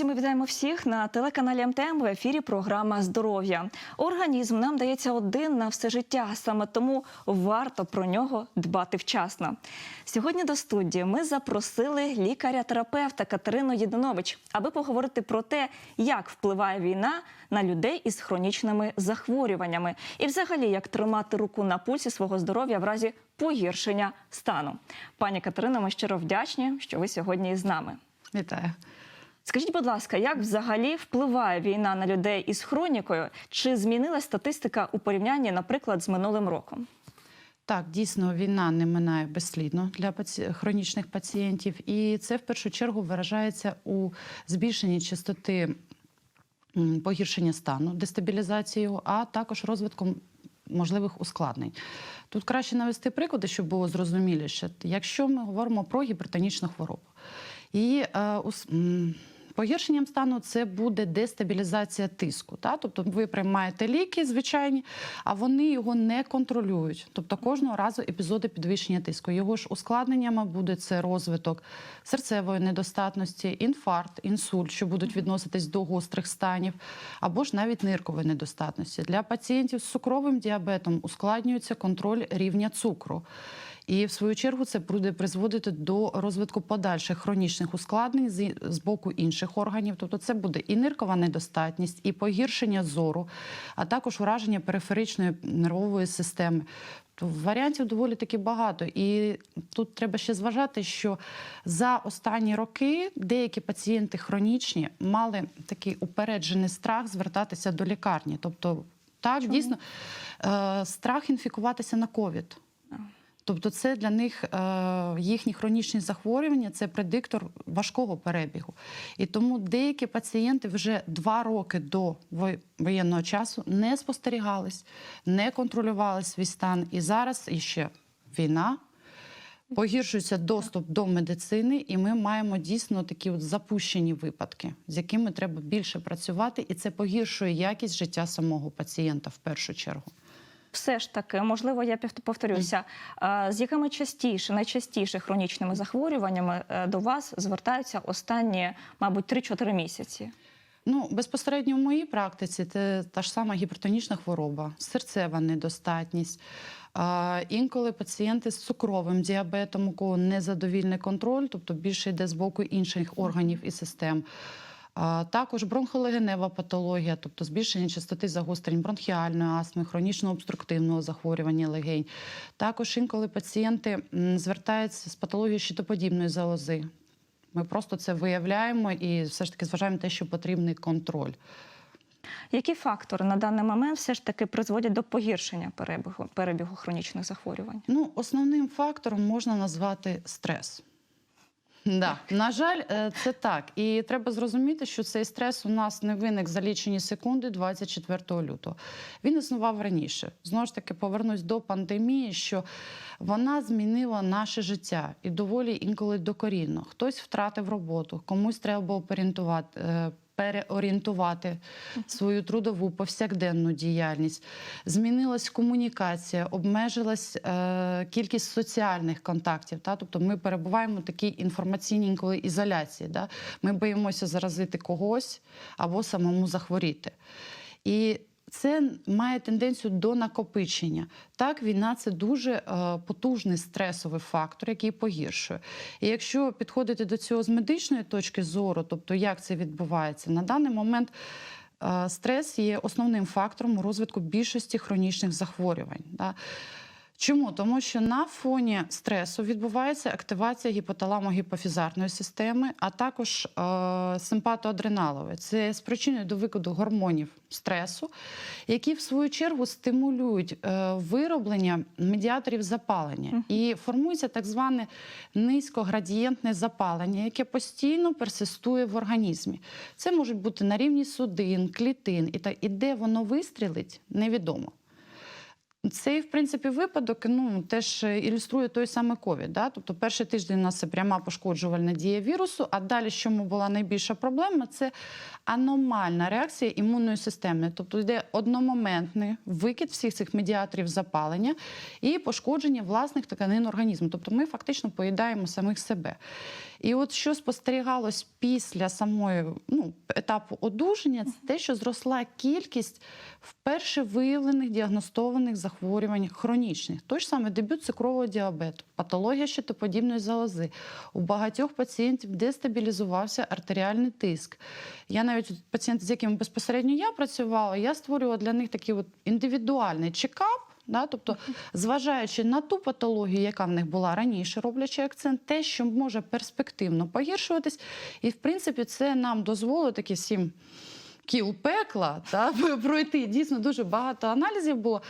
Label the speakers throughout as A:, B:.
A: Друзі, ми вітаємо всіх на телеканалі МТМ в ефірі. Програма Здоров'я. Організм нам дається один на все життя. Саме тому варто про нього дбати вчасно. Сьогодні до студії ми запросили лікаря-терапевта Катерину Єдинович, аби поговорити про те, як впливає війна на людей із хронічними захворюваннями, і взагалі як тримати руку на пульсі свого здоров'я в разі погіршення стану. Пані Катерино, ми щиро вдячні, що ви сьогодні із нами.
B: Вітаю.
A: Скажіть, будь ласка, як взагалі впливає війна на людей із хронікою? Чи змінилась статистика у порівнянні, наприклад, з минулим роком?
B: Так, дійсно, війна не минає безслідно для хронічних пацієнтів, і це в першу чергу виражається у збільшенні частоти погіршення стану, дестабілізацією, а також розвитком можливих ускладнень. Тут краще навести приклади, щоб було зрозуміліше. Якщо ми говоримо про гіпертонічну хворобу, і е, Погіршенням стану це буде дестабілізація тиску. Та? Тобто ви приймаєте ліки звичайні, а вони його не контролюють. Тобто кожного разу епізоди підвищення тиску. Його ж ускладненнями буде це розвиток серцевої недостатності, інфаркт, інсульт, що будуть відноситись до гострих станів, або ж навіть ниркової недостатності. Для пацієнтів з цукровим діабетом ускладнюється контроль рівня цукру. І в свою чергу це буде призводити до розвитку подальших хронічних ускладнень з, з боку інших органів. Тобто це буде і ниркова недостатність, і погіршення зору, а також ураження периферичної нервової системи. Варіантів доволі таки багато. І тут треба ще зважати, що за останні роки деякі пацієнти хронічні мали такий упереджений страх звертатися до лікарні. Тобто, так,
A: Чому?
B: дійсно, е, страх інфікуватися на ковід. Тобто, це для них е, їхні хронічні захворювання це предиктор важкого перебігу. І тому деякі пацієнти вже два роки до воєнного часу не спостерігались, не контролювали свій стан. І зараз іще війна. Погіршується доступ до медицини, і ми маємо дійсно такі от запущені випадки, з якими треба більше працювати, і це погіршує якість життя самого пацієнта в першу чергу.
A: Все ж таки, можливо, я повторюся, з якими частіше, найчастіше хронічними захворюваннями е, до вас звертаються останні, мабуть, 3-4 місяці?
B: Ну, безпосередньо в моїй практиці це та ж сама гіпертонічна хвороба, серцева недостатність. А, інколи пацієнти з цукровим діабетом, у кого незадовільний контроль, тобто більше йде з боку інших органів і систем. Також бронхолегенева патологія, тобто збільшення частоти загострень бронхіальної астми, хронічного обструктивного захворювання легень. Також інколи пацієнти звертаються з патологією щитоподібної залози. Ми просто це виявляємо і все ж таки зважаємо те, що потрібний контроль.
A: Які фактори на даний момент все ж таки призводять до погіршення перебігу, перебігу хронічних захворювань?
B: Ну, основним фактором можна назвати стрес. Да. На жаль, е, це так. І треба зрозуміти, що цей стрес у нас не виник за лічені секунди 24 лютого. Він існував раніше. Знову ж таки, повернусь до пандемії, що вона змінила наше життя і доволі інколи докорінно. Хтось втратив роботу, комусь треба було переорієнтувати. Переорієнтувати свою трудову повсякденну діяльність, змінилась комунікація, обмежилась е, кількість соціальних контактів. Та? Тобто ми перебуваємо в такій інформаційній інколи ізоляції. Та? Ми боїмося заразити когось або самому захворіти. І це має тенденцію до накопичення. Так, війна це дуже е, потужний стресовий фактор, який погіршує. І якщо підходити до цього з медичної точки зору, тобто як це відбувається, на даний момент е, стрес є основним фактором розвитку більшості хронічних захворювань. Чому? Тому що на фоні стресу відбувається активація гіпоталамо-гіпофізарної системи, а також е, симпатоадреналової. Це спричинює до викиду гормонів стресу, які в свою чергу стимулюють е, вироблення медіаторів запалення. І формується так зване низькоградієнтне запалення, яке постійно персистує в організмі. Це можуть бути на рівні судин, клітин, і, та, і де воно вистрілить, невідомо. Цей, в принципі, випадок ну, теж е, ілюструє той самий ковід. Да? Тобто перший тиждень у нас це пряма пошкоджувальна дія вірусу, а далі, що була найбільша проблема, це аномальна реакція імунної системи. Тобто йде одномоментний викид всіх цих медіаторів запалення і пошкодження власних тканин організму. Тобто ми фактично поїдаємо самих себе. І от що спостерігалось після самої ну, етапу одужання, це те, що зросла кількість вперше виявлених діагностованих захворювань хронічних. Той ж самий дебют цукрового діабету, патологія щитоподібної залози. У багатьох пацієнтів дестабілізувався артеріальний тиск. Я навіть пацієнти, з якими безпосередньо я працювала, я створювала для них такий от індивідуальний чекап. Да, тобто, зважаючи на ту патологію, яка в них була раніше, роблячи акцент, те, що може перспективно погіршуватись, і в принципі це нам дозволить такі сім кіл пекла та, пройти. Дійсно дуже багато аналізів було.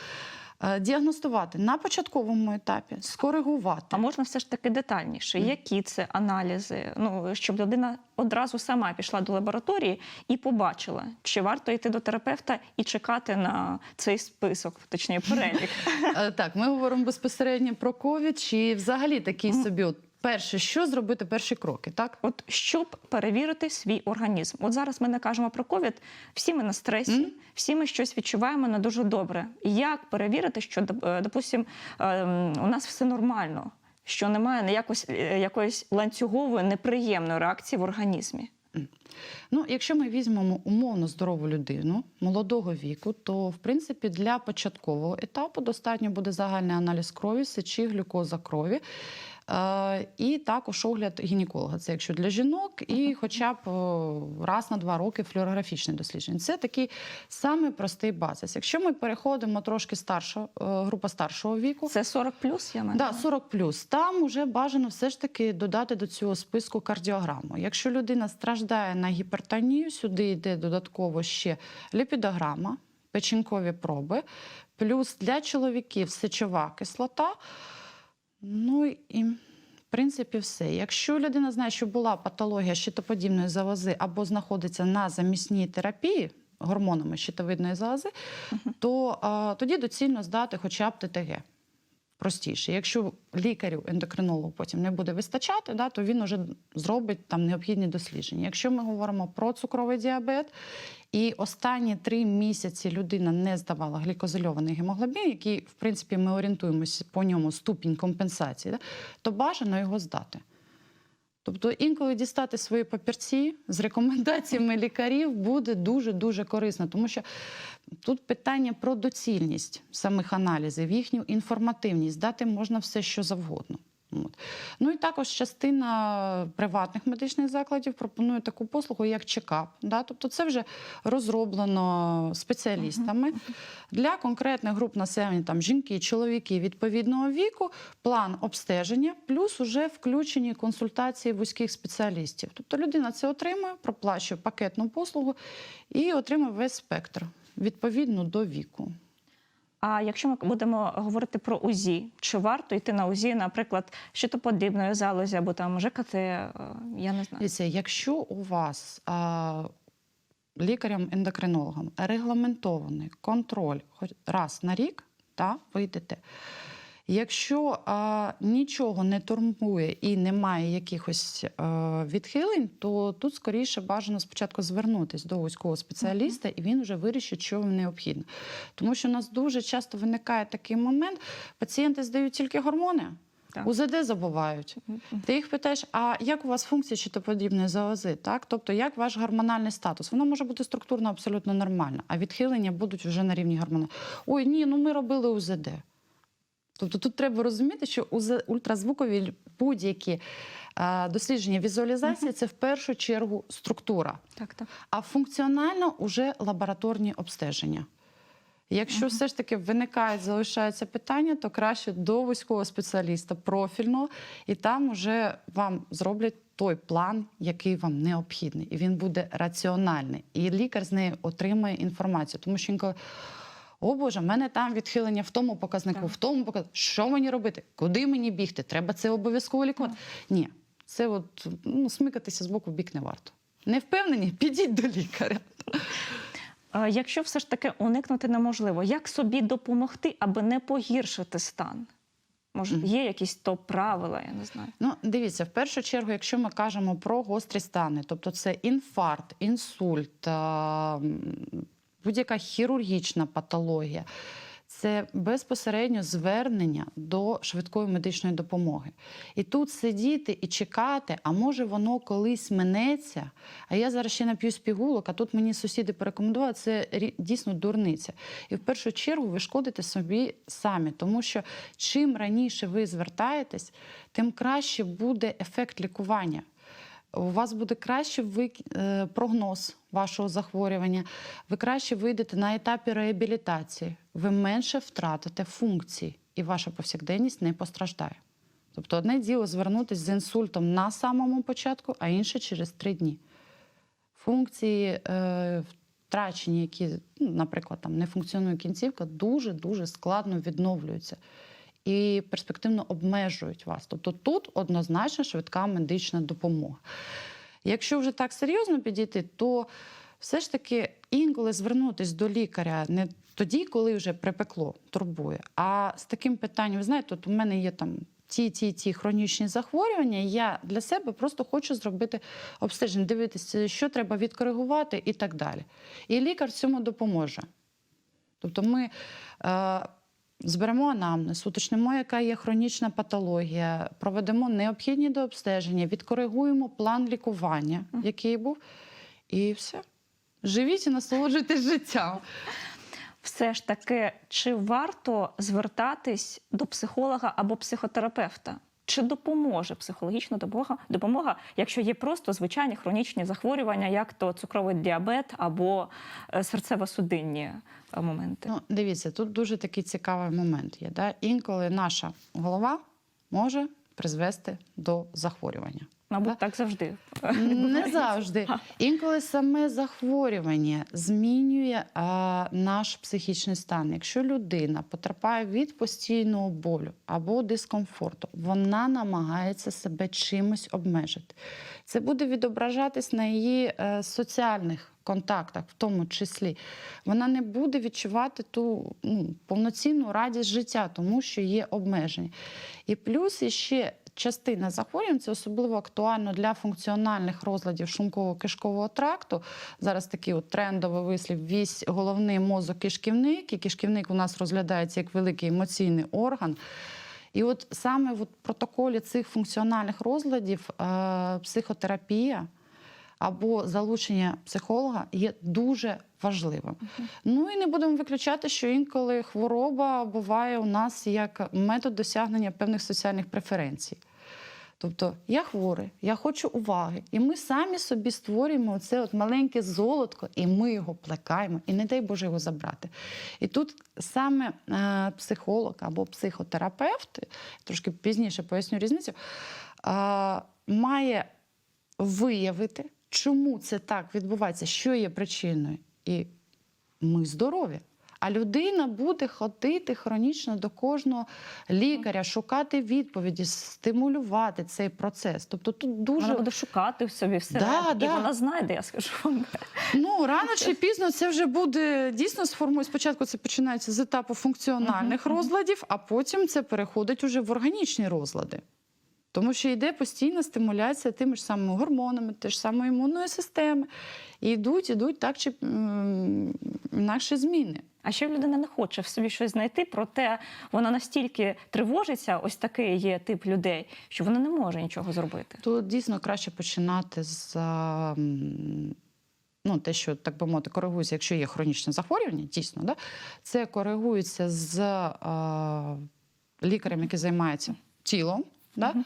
B: Е, Діагностувати на початковому етапі, скоригувати.
A: А можна все ж таки детальніше, які це аналізи? Ну щоб людина одразу сама пішла до лабораторії і побачила, чи варто йти до терапевта і чекати на цей список, точніше перелік.
B: Е, Так, ми говоримо безпосередньо про ковід, чи взагалі такий собі. От перше, що зробити перші кроки, так?
A: От щоб перевірити свій організм. От зараз ми не кажемо про ковід, всі ми на стресі,
B: Мгм.
A: всі ми щось відчуваємо не дуже добре. Як перевірити, що е, допустим, ем, у нас все нормально, що немає ніякось е, якоїсь ланцюгової неприємної реакції в організмі?
B: Ну, якщо ми візьмемо умовно здорову людину молодого віку, то в принципі для початкового етапу достатньо буде загальний аналіз крові, сечі, глюкоза крові. Е, і також огляд гінеколога. Це якщо для жінок, і хоча б раз на два роки флюорографічне дослідження. Це такий самий простий базис. Якщо ми переходимо трошки старшого, е, група старшого віку,
A: Це 40 плюс, я маю.
B: Да, 40 плюс. Там вже бажано все ж таки додати до цього списку кардіограму. Якщо людина страждає на гіпертонію, сюди йде додатково ще ліпідограма, печінкові проби, плюс для чоловіків сечова кислота. Ну і. В принципі, все. Якщо людина знає, що була патологія щитоподібної залози або знаходиться на замісній терапії гормонами щитовидної залози, то а, тоді доцільно здати хоча б ТТГ. Простіше. Якщо лікарю, ендокринологу потім не буде вистачати, да, то він вже зробить там необхідні дослідження. Якщо ми говоримо про цукровий діабет, і останні три місяці людина не здавала глікозильований гемоглобін, який, в принципі, ми орієнтуємося по ньому ступінь компенсації, то бажано його здати. Тобто інколи дістати свої папірці з рекомендаціями лікарів буде дуже дуже корисно, тому що тут питання про доцільність самих аналізів, їхню інформативність, дати можна все, що завгодно. От. Ну і також частина приватних медичних закладів пропонує таку послугу, як чекап. Да? Тобто це вже розроблено спеціалістами для конкретних груп населення, там жінки, чоловіки відповідного віку, план обстеження, плюс уже включені консультації вузьких спеціалістів. Тобто людина це отримує, проплачує пакетну послугу і отримує весь спектр відповідно до віку.
A: А якщо ми будемо говорити про УЗІ, чи варто йти на УЗІ, наприклад, щитоподібної залозі або там ЖКТ, е, я не знаю.
B: Дивіться, якщо у вас а, лікарем-ендокринологом регламентований контроль хоч раз на рік, та, ви йдете. Якщо а, нічого не турбує і немає якихось а, відхилень, то тут скоріше бажано спочатку звернутися до військового спеціаліста, і він вже вирішить, що вам необхідно. Тому що у нас дуже часто виникає такий момент: пацієнти здають тільки гормони.
A: Так.
B: УЗД забувають. Ти їх питаєш, а як у вас функція щитоподібної залози? Так? Тобто, як ваш гормональний статус? Воно може бути структурно абсолютно нормально, а відхилення будуть вже на рівні гормону. Ой, ні, ну ми робили УЗД. Тобто тут треба розуміти, що ультразвукові будь-які дослідження візуалізації це в першу чергу структура,
A: Так, так.
B: а функціонально вже лабораторні обстеження. Якщо все ж таки виникають, залишаються питання, то краще до військового спеціаліста профільного, і там вже вам зроблять той план, який вам необхідний, і він буде раціональний. І лікар з неї отримає інформацію, тому що інколи. О Боже, в мене там відхилення в тому показнику,
A: Так.
B: в тому показнику. Що мені робити? Куди мені бігти? Треба це обов'язково лікувати. Ні, це от ну, смикатися з боку в бік не варто. Не впевнені? Підіть до лікаря.
A: Якщо все ж таки уникнути неможливо, як собі допомогти, аби не погіршити стан? Може, є якісь то правила, я не знаю.
B: Ну, дивіться, в першу чергу, якщо ми кажемо про гострі стани, тобто це інфаркт, інсульт, будь-яка хірургічна патологія, це безпосередньо звернення до швидкої медичної допомоги. І тут сидіти і чекати, а може воно колись минеться, а я зараз ще нап'юсь пігулок, а тут мені сусіди порекомендували, це дійсно дурниця. І в першу чергу ви шкодите собі самі, тому що чим раніше ви звертаєтесь, тим краще буде ефект лікування. У вас буде краще вик- е, прогноз вашого захворювання, ви краще вийдете на етапі реабілітації, ви менше втратите функції, і ваша повсякденність не постраждає. Тобто, одне діло звернутися з інсультом на самому початку, а інше через три дні. Функції е, втрачені, які, ну, наприклад, там не функціонує кінцівка, дуже дуже складно відновлюються і перспективно обмежують вас. Тобто тут однозначно швидка медична допомога. Якщо вже так серйозно підійти, то все ж таки інколи звернутися до лікаря не тоді, коли вже припекло, турбує, а з таким питанням, ви знаєте, от у мене є там. Ті, ті, ті хронічні захворювання, я для себе просто хочу зробити обстеження, дивитися, що треба відкоригувати і так далі. І лікар в цьому допоможе. Тобто ми е, зберемо анамнез, уточнимо, яка є хронічна патологія, проведемо необхідні до обстеження, відкоригуємо план лікування, який був, і все. Живіть і насолоджуйтесь життям.
A: Все ж таки, чи варто звертатись до психолога або психотерапевта? Чи допоможе психологічна допомога, допомога, якщо є просто звичайні хронічні захворювання, як то цукровий діабет або е, серцево-судинні е, моменти?
B: Ну, дивіться, тут дуже такий цікавий момент є. Да? Інколи наша голова може призвести до захворювання.
A: Мабуть, так завжди. е,
B: Не завжди. Інколи саме захворювання змінює а, наш психічний стан. Якщо людина потерпає від постійного болю або дискомфорту, вона намагається себе чимось обмежити. Це буде відображатись на її е, соціальних контактах, в тому числі. Вона не буде відчувати ту ну, повноцінну радість життя, тому що є обмеження. І плюс іще частина захворювань, це особливо актуально для функціональних розладів шлунково-кишкового тракту. Зараз такий от трендовий вислів вісь головний мозок кишківник, і кишківник у нас розглядається як великий емоційний орган. І от саме в протоколі цих функціональних розладів е, психотерапія або залучення психолога є дуже важливим. Ну і не будемо виключати, що інколи хвороба буває у нас як метод досягнення певних соціальних преференцій. Тобто я хворий, я хочу уваги, і ми самі собі створюємо це маленьке золотко, і ми його плекаємо, і не дай Боже його забрати. І тут саме е, психолог або психотерапевт, трошки пізніше поясню різницю, е, має виявити, чому це так відбувається, що є причиною. І ми здорові. А людина буде ходити хронічно до кожного лікаря, шукати відповіді, стимулювати цей процес. Тобто тут дуже
A: Вона буде шукати в собі все,
B: Да,
A: і
B: да.
A: вона знайде, я скажу вам.
B: Ну, рано чи пізно це вже буде дійсно сформує. Спочатку це починається з етапу функціональних
A: Мгм, мгм.
B: розладів, а потім це переходить уже в органічні розлади. Тому що йде постійна стимуляція тими ж самими гормонами, теж самої імунної системи. І йдуть, ідуть так чи інакше зміни.
A: А ще людина не хоче в собі щось знайти, проте вона настільки тривожиться, ось такий є тип людей, що вона не може нічого зробити.
B: То дійсно краще починати з ну, те, що так би мовити, коригується, якщо є хронічне захворювання, дійсно, да? це коригується з а, лікарем, який займається тілом. Да?
A: Мгм.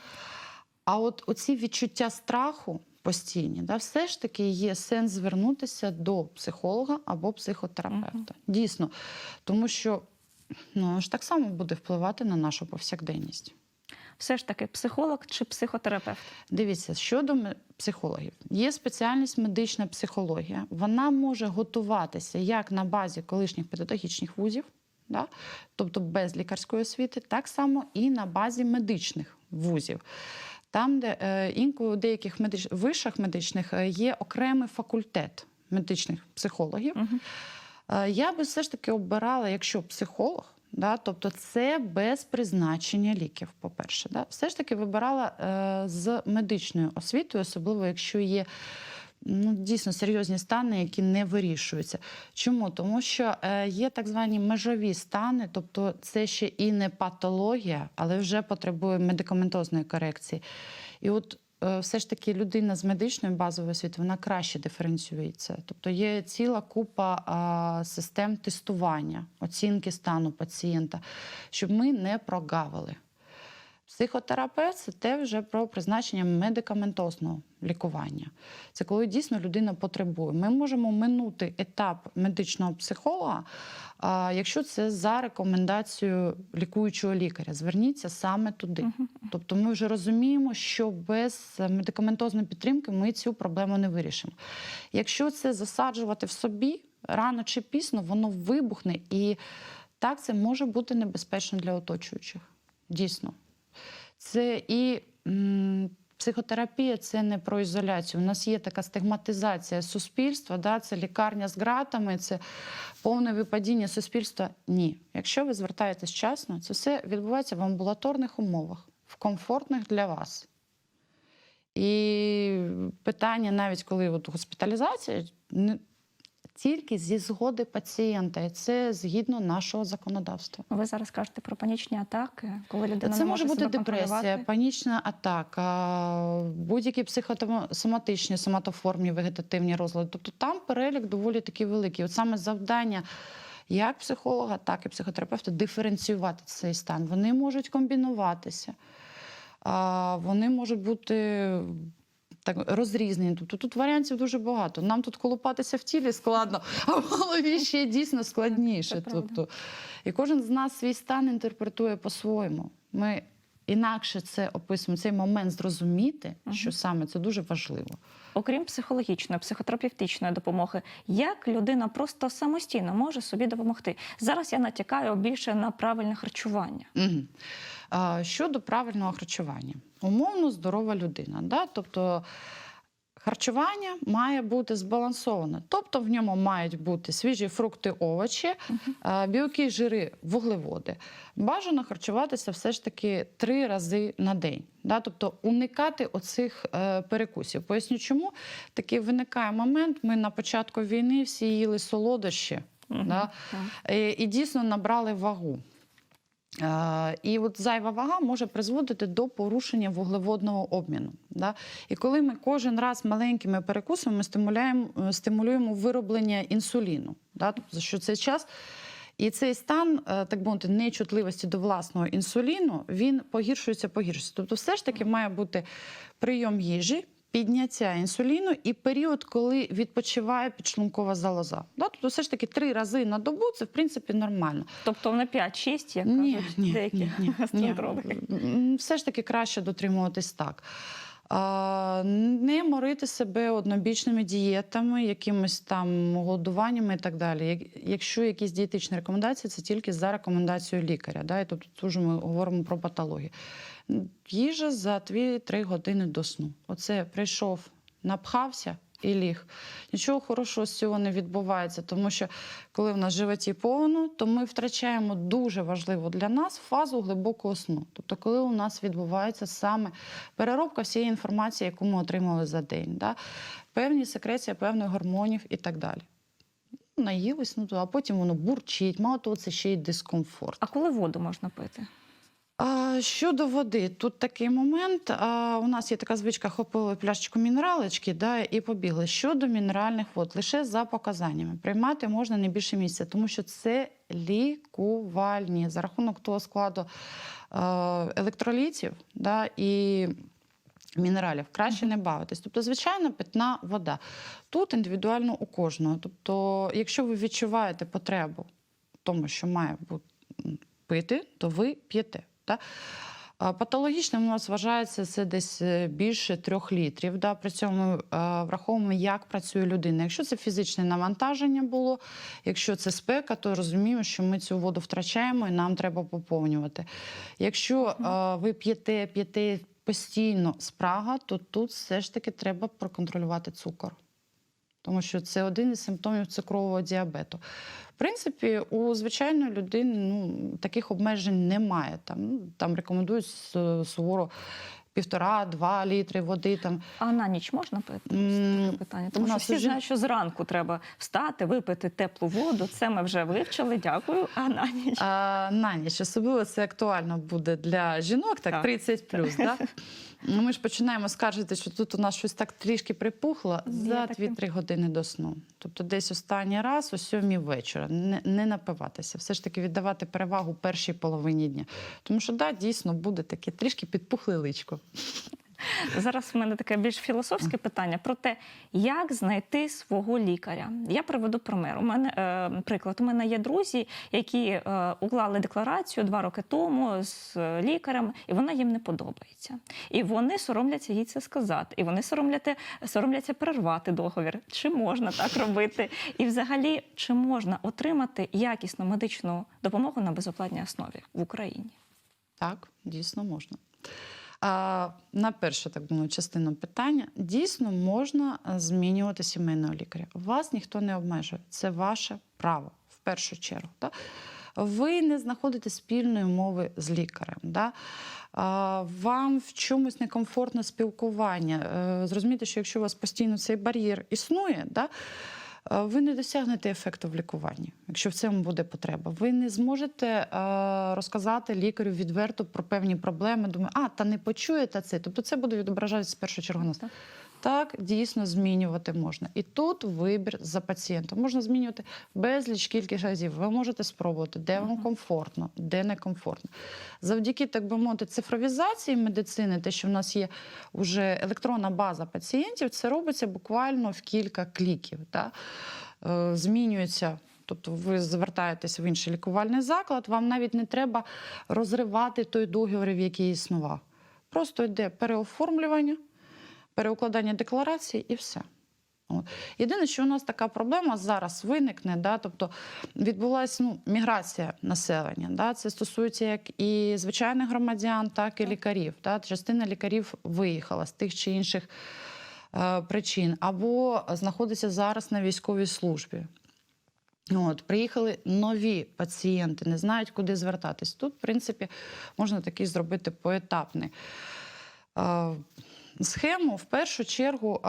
B: А от оці відчуття страху постійні, да, все ж таки є сенс звернутися до психолога або психотерапевта. Дійсно, тому що ну, ж так само буде впливати на нашу повсякденність.
A: Все ж таки, психолог чи психотерапевт?
B: Дивіться, щодо психологів, є спеціальність медична психологія. Вона може готуватися як на базі колишніх педагогічних вузів, да? тобто без лікарської освіти, так само і на базі медичних вузів. Там, де е, інколи у деяких медич... вишах медичних е, є окремий факультет медичних психологів. Е, Я би все ж таки обирала, якщо психолог, да, тобто це без призначення ліків, по-перше. Да, все ж таки вибирала е, з медичною освітою, особливо якщо є ну, дійсно серйозні стани, які не вирішуються. Чому? Тому що е, є так звані межові стани, тобто це ще і не патологія, але вже потребує медикаментозної корекції. І от е, все ж таки людина з медичною базовою освітою вона краще диференціюється. Тобто є ціла купа а, систем тестування, оцінки стану пацієнта, щоб ми не прогавили. Психотерапевт це те вже про призначення медикаментозного лікування. Це коли дійсно людина потребує. Ми можемо минути етап медичного психолога, якщо це за рекомендацією лікуючого лікаря. Зверніться саме туди. Тобто ми вже розуміємо, що без медикаментозної підтримки ми цю проблему не вирішимо. Якщо це засаджувати в собі, рано чи пізно воно вибухне, і так це може бути небезпечно для оточуючих. Дійсно. Це і м, психотерапія це не про ізоляцію. У нас є така стигматизація суспільства, да? це лікарня з ґратами, це повне випадіння суспільства. Ні. Якщо ви звертаєтесь вчасно, це все відбувається в амбулаторних умовах, в комфортних для вас. І питання, навіть коли от госпіталізація, тільки зі згоди пацієнта, і це згідно нашого законодавства.
A: Ви зараз кажете про панічні атаки, коли людина
B: Це
A: не
B: може бути депресія, панічна атака, будь-які психосоматичні, соматоформні вегетативні розлади. Тобто там перелік доволі такий великий. От саме завдання як психолога, так і психотерапевта диференціювати цей стан. Вони можуть комбінуватися, вони можуть бути. Так, розрізнені. Тобто тут варіантів дуже багато. Нам тут колупатися в тілі складно, а в голові ще дійсно складніше. Тобто, і кожен з нас свій стан інтерпретує по-своєму. Ми інакше це описуємо, цей момент зрозуміти, що саме це дуже важливо.
A: Окрім психологічної, психотерапевтичної допомоги, як людина просто самостійно може собі допомогти? Зараз я натякаю більше на правильне харчування.
B: Угу. Щодо правильного харчування, умовно здорова людина. Да? Тобто харчування має бути збалансоване. Тобто в ньому мають бути свіжі фрукти, овочі, а, білки, жири, вуглеводи. Бажано харчуватися все ж таки три рази на день. Да? Тобто уникати оцих е, перекусів. Поясню, чому такий виникає момент. Ми на початку війни всі їли солодощі. Да?
A: Так.
B: Е, і дійсно набрали вагу. Е, І от зайва вага може призводити до порушення вуглеводного обміну. Да? І коли ми кожен раз маленькими перекусами стимулюємо, е, стимулюємо вироблення інсуліну, да? тобто, що цей час. І цей стан, е, так мовити, нечутливості до власного інсуліну, він погіршується, погіршується. Тобто, все ж таки має бути прийом їжі, підняття інсуліну і період, коли відпочиває підшлункова залоза. Да? Тобто, все ж таки три рази на добу це в принципі нормально.
A: Тобто не 5-6, як
B: Ні,
A: кажуть
B: ні,
A: деякі
B: ні, ні, ні. Все ж таки краще дотримуватись так. Не морити себе однобічними дієтами, якимись там голодуваннями і так далі. Якщо якісь дієтичні рекомендації, це тільки за рекомендацією лікаря. Да? І тобто тут ми говоримо про патологію. Їжа за 2-3 години до сну. Оце прийшов, напхався і ліг. Нічого хорошого з цього не відбувається, тому що коли в нас животі повно, то ми втрачаємо дуже важливу для нас фазу глибокого сну. Тобто, коли у нас відбувається саме переробка всієї інформації, яку ми отримали за день, да? певні секреція певних гормонів і так далі. Наїлись, ну а потім воно бурчить, мало того, це ще й дискомфорт.
A: А коли воду можна пити?
B: Щодо води, тут такий момент. У нас є така звичка, хопили пляшечку мінералочки да, і побігли. Щодо мінеральних вод, лише за показаннями. Приймати можна не більше місяця, тому що це лікувальні за рахунок того складу електролітів да, і мінералів. Краще не бавитись. Тобто, звичайно, питна вода. Тут індивідуально у кожного. Тобто, якщо ви відчуваєте потребу в тому, що має бути пити, то ви п'єте. Да? Патологічним у нас вважається це десь е, більше трьох літрів. Да? При цьому е, враховуємо, як працює людина. Якщо це фізичне навантаження було, якщо це спека, то розуміємо, що ми цю воду втрачаємо і нам треба поповнювати. Якщо е, ви п'єте, п'єте постійно спрага, то тут все ж таки треба проконтролювати цукор. Тому що це один із симптомів цукрового діабету. В принципі, у звичайної людини ну, таких обмежень немає. Там, ну, там рекомендують суворо півтора-два літри води. Там.
A: А на ніч можна пити? Таке питання. Тому що всі
B: уже-
A: знають, що зранку треба встати, випити теплу воду. Це ми вже вивчили. Дякую. А на ніч
B: А, на ніч особливо це актуально буде для жінок, так,
A: Так.
B: 30 плюс. Да? Ну, Ми ж починаємо скаржити, що тут у нас щось так трішки припухло за 2-3 години до сну. Тобто десь останній раз о сьомій вечора. Не, не напиватися, все ж таки віддавати перевагу першій половині дня. Тому що да, дійсно буде таке трішки підпухле личко.
A: Зараз в мене таке більш філософське питання про те, як знайти свого лікаря. Я приведу пример. У мене е, приклад. У мене є друзі, які е, уклали декларацію два роки тому з е, лікарем, і вона їм не подобається. І вони соромляться їй це сказати. І вони соромляться, соромляться перервати договір. Чи можна так робити? І взагалі, чи можна отримати якісну медичну допомогу на безоплатній основі в Україні?
B: Так, дійсно можна. На першу, так думаю, частину питання дійсно можна е, змінювати сімейного лікаря. Вас ніхто не обмежує. Це ваше право в першу чергу. Так? Ви не знаходите спільної мови з лікарем. Да? Вам в чомусь некомфортне спілкування. Е, Зрозумійте, що якщо у вас постійно цей бар'єр існує, да, ви не досягнете ефекту в лікуванні, якщо в цьому буде потреба. Ви не зможете е, розказати лікарю відверто про певні проблеми. Думаю, а та не почує та це. Тобто це буде відображатися з першу чергу на
A: Так.
B: так, дійсно змінювати можна. І тут вибір за пацієнтом. Можна змінювати безліч кількість разів. Ви можете спробувати, де вам комфортно, де не комфортно. Завдяки, так би мовити, цифровізації медицини, те, що в нас є вже електронна база пацієнтів, це робиться буквально в кілька кліків. Да? Е, Змінюється. Тобто ви звертаєтесь в інший лікувальний заклад, вам навіть не треба розривати той договір, в який існував. Просто йде переоформлювання, переукладання декларації і все. От. Єдине, що у нас така проблема зараз виникне, да, тобто відбулася ну, міграція населення. Да, це стосується як і звичайних громадян, так і лікарів. Да. Частина лікарів виїхала з тих чи інших е, причин, або знаходиться зараз на військовій службі. От, приїхали нові пацієнти, не знають, куди звертатись. Тут, в принципі, можна такий зробити поетапний. е, Схему в першу чергу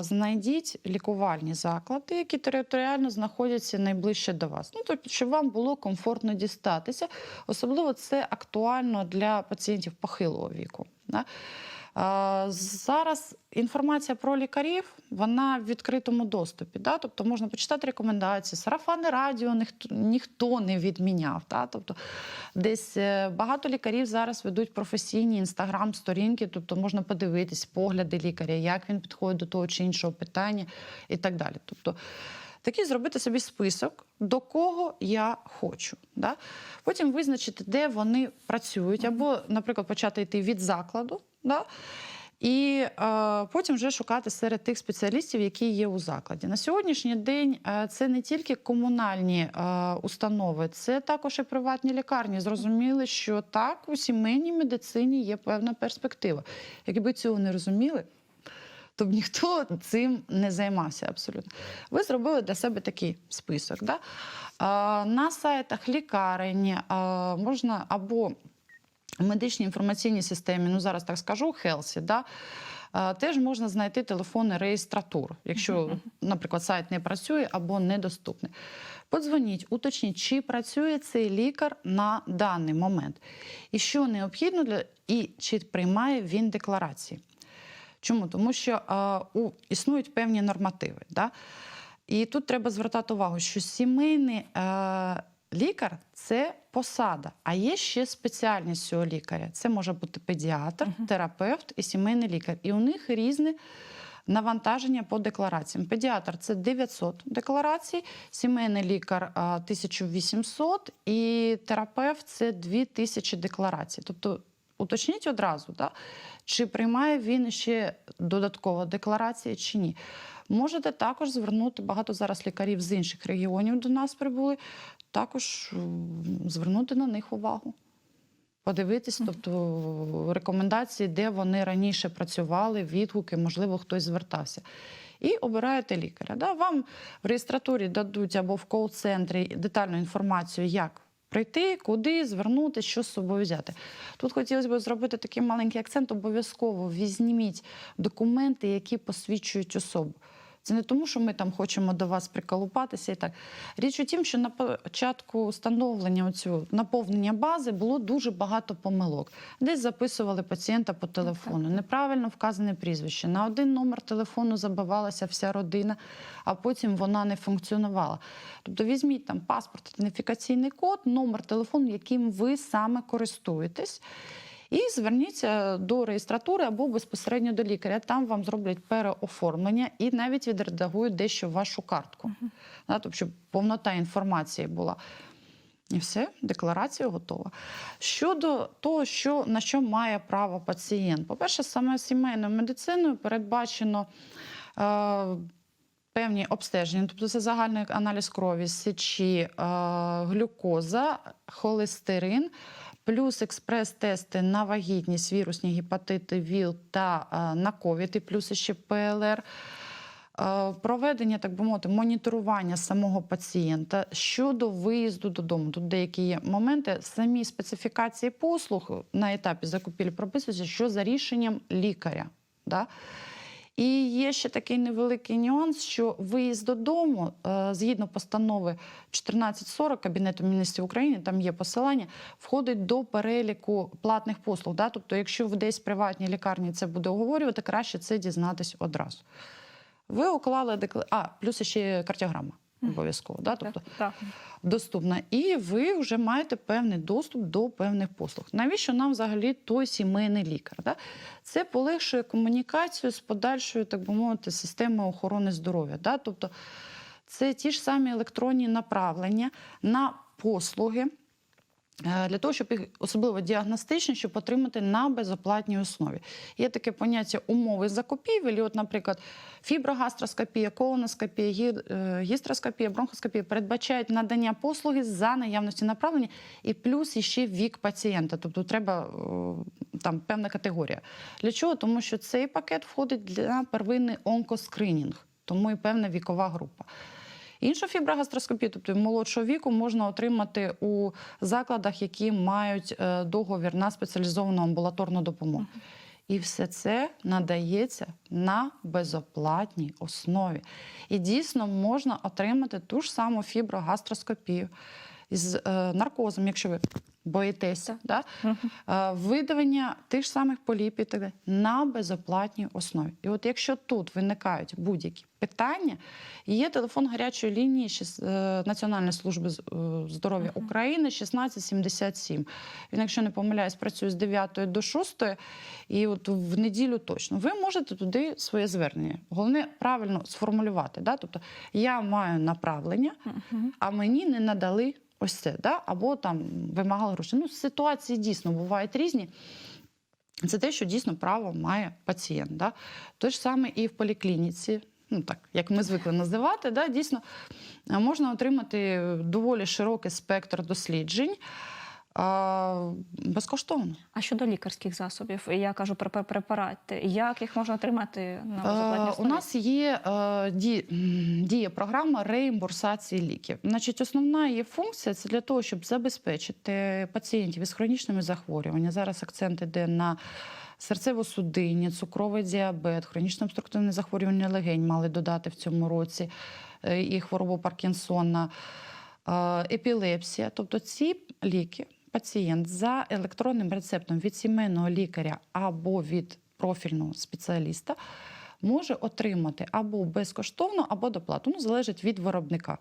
B: знайдіть лікувальні заклади, які територіально знаходяться найближче до вас. Ну тобто, щоб вам було комфортно дістатися. Особливо це актуально для пацієнтів похилого віку. Да? Зараз інформація про лікарів вона в відкритому доступі. Да? Тобто можна почитати рекомендації, сарафани радіо ніхто, ніхто не відміняв. Да? Тобто десь е, багато лікарів зараз ведуть професійні інстаграм-сторінки, тобто можна подивитись погляди лікаря, як він підходить до того чи іншого питання і так далі. Тобто такий зробити собі список, до кого я хочу. Да? Потім визначити, де вони працюють, або, наприклад, почати йти від закладу. Да? І е, потім вже шукати серед тих спеціалістів, які є у закладі. На сьогоднішній день е, це не тільки комунальні е, установи, це також і приватні лікарні. Зрозуміли, що так у сімейній медицині є певна перспектива. Якби цього не розуміли, то б ніхто цим не займався абсолютно. Ви зробили для себе такий список. Да? А, на сайтах лікарень а, можна або в медичній інформаційній системі, ну зараз так скажу, Хелсі, да? теж можна знайти телефони реєстратур, якщо, наприклад, сайт не працює або недоступний. Подзвоніть, уточніть, чи працює цей лікар на даний момент, і що необхідно для і чи приймає він декларації. Чому? Тому що а, у, існують певні нормативи. Да? І тут треба звертати увагу, що сімейний е, лікар це посада, а є ще спеціальність цього лікаря. Це може бути педіатр, терапевт і сімейний лікар. І у них різне навантаження по деклараціям. Педіатр це 900 декларацій, сімейний лікар 1800 і терапевт це 2000 декларацій. Тобто уточніть одразу, да, чи приймає він ще додатково декларації чи ні. Можете також звернути багато зараз лікарів з інших регіонів до нас прибули, також звернути на них увагу. Подивитись, тобто рекомендації, де вони раніше працювали, відгуки, можливо, хтось звертався. і обираєте лікаря. Да? Вам в реєстратурі дадуть або в кол-центрі детальну інформацію, як прийти, куди звернутися, що з собою взяти. Тут хотілося б зробити такий маленький акцент. Обов'язково візьміть документи, які посвідчують особу. Це не тому, що ми там хочемо до вас приколупатися і так. Річ у тім, що на початку встановлення цього наповнення бази було дуже багато помилок. Десь записували пацієнта по телефону, неправильно вказане прізвище. На один номер телефону забивалася вся родина, а потім вона не функціонувала. Тобто візьміть там паспорт, ідентифікаційний код, номер телефону, яким ви саме користуєтесь. І зверніться до реєстратури або безпосередньо до лікаря. Там вам зроблять переоформлення і навіть відредагують дещо вашу картку, тобто, щоб повнота інформації була. І все, декларація готова. Щодо того, що, на що має право пацієнт. По-перше, саме сімейною медициною передбачено е, певні обстеження, тобто це загальний аналіз крові, сечі, е, глюкоза, холестерин, плюс експрес-тести на вагітність, вірусні гепатити, ВІЛ та на ковід, і плюс ще ПЛР. Проведення, так би мовити, моніторування самого пацієнта щодо виїзду додому. Тут деякі є моменти. Самі специфікації послуг на етапі закупівлі прописуються, що за рішенням лікаря. Да? І є ще такий невеликий нюанс, що виїзд додому, е, згідно постанови 1440 Кабінету міністрів України, там є посилання, входить до переліку платних послуг. Да? Тобто, якщо в десь приватній лікарні це буде оговорювати, краще це дізнатись одразу. Ви уклали декларацію. А, плюс ще кардіограма обов'язково. Да? Тобто,
A: Так.
B: доступна, і ви вже маєте певний доступ до певних послуг. Навіщо нам взагалі той сімейний лікар? Да? Це полегшує комунікацію з подальшою, так би мовити, системою охорони здоров'я. Да? Тобто це ті ж самі електронні направлення на послуги. Е, Для того, щоб їх особливо діагностичні, щоб отримати на безоплатній основі. Є таке поняття умови закупівель. От, наприклад, фіброгастроскопія, колоноскопія, е, гістроскопія, бронхоскопія передбачають надання послуги за наявності направлення і плюс іще вік пацієнта. Тобто треба е, там певна категорія. Для чого? Тому що цей пакет входить для первинний онкоскринінг, тому і певна вікова група. Іншу фіброгастроскопію, тобто молодшого віку, можна отримати у закладах, які мають е, договір на спеціалізовану амбулаторну допомогу. І все це надається на безоплатній основі. І дійсно можна отримати ту ж саму фіброгастроскопію з е, наркозом, якщо ви боїтеся, да? е, видавання тих ж самих поліпів і так далі, на безоплатній основі. І от якщо тут виникають будь-які питання, є телефон гарячої лінії е, Національної служби е, здоров'я України 1677. Він, якщо не помиляюсь, працює з 9 до 6, і от в неділю точно. Ви можете туди своє звернення. Головне правильно сформулювати. Да? Тобто я маю направлення, а мені не надали ось це, да? або там вимагали гроші. Ну, ситуації дійсно бувають різні. Це те, що дійсно право має пацієнт. Да? Те ж саме і в поліклініці, ну так як ми звикли називати, да? дійсно е, можна отримати доволі широкий спектр досліджень а, безкоштовно.
A: А щодо лікарських засобів, я кажу про препарати. Як їх можна отримати на безоплатній
B: Е, У нас є е, ді- діє програма реімбурсації ліків. Значить, основна її функція це для того, щоб забезпечити пацієнтів із хронічними захворюваннями. Зараз акцент іде на серцево-судинні, цукровий діабет, хронічне обструктивне захворювання легень мали додати в цьому році, е, і хворобу Паркінсона, е, епілепсія. Тобто ці ліки пацієнт за електронним рецептом від сімейного лікаря або від профільного спеціаліста може отримати або безкоштовно, або доплату. Ну, залежить від виробника.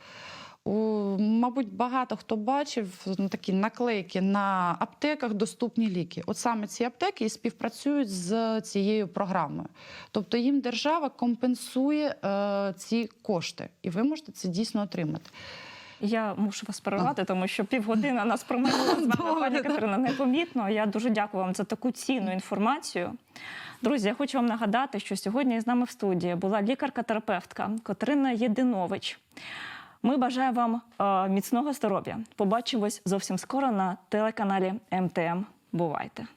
B: Мабуть, багато хто бачив ну, такі наклейки на аптеках доступні ліки. От саме ці аптеки і співпрацюють з цією програмою. Тобто їм держава компенсує е, ці кошти, і ви можете це дійсно отримати.
A: Я мушу вас перервати, тому що півгодини нас проминула з вами, пані Катерина, непомітно. Я дуже дякую вам за таку цінну інформацію. Друзі, я хочу вам нагадати, що сьогодні з нами в студії була лікарка-терапевтка Катерина Єдинович. Ми бажаємо вам е, міцного здоров'я. Побачимось зовсім скоро на телеканалі МТМ. Бувайте!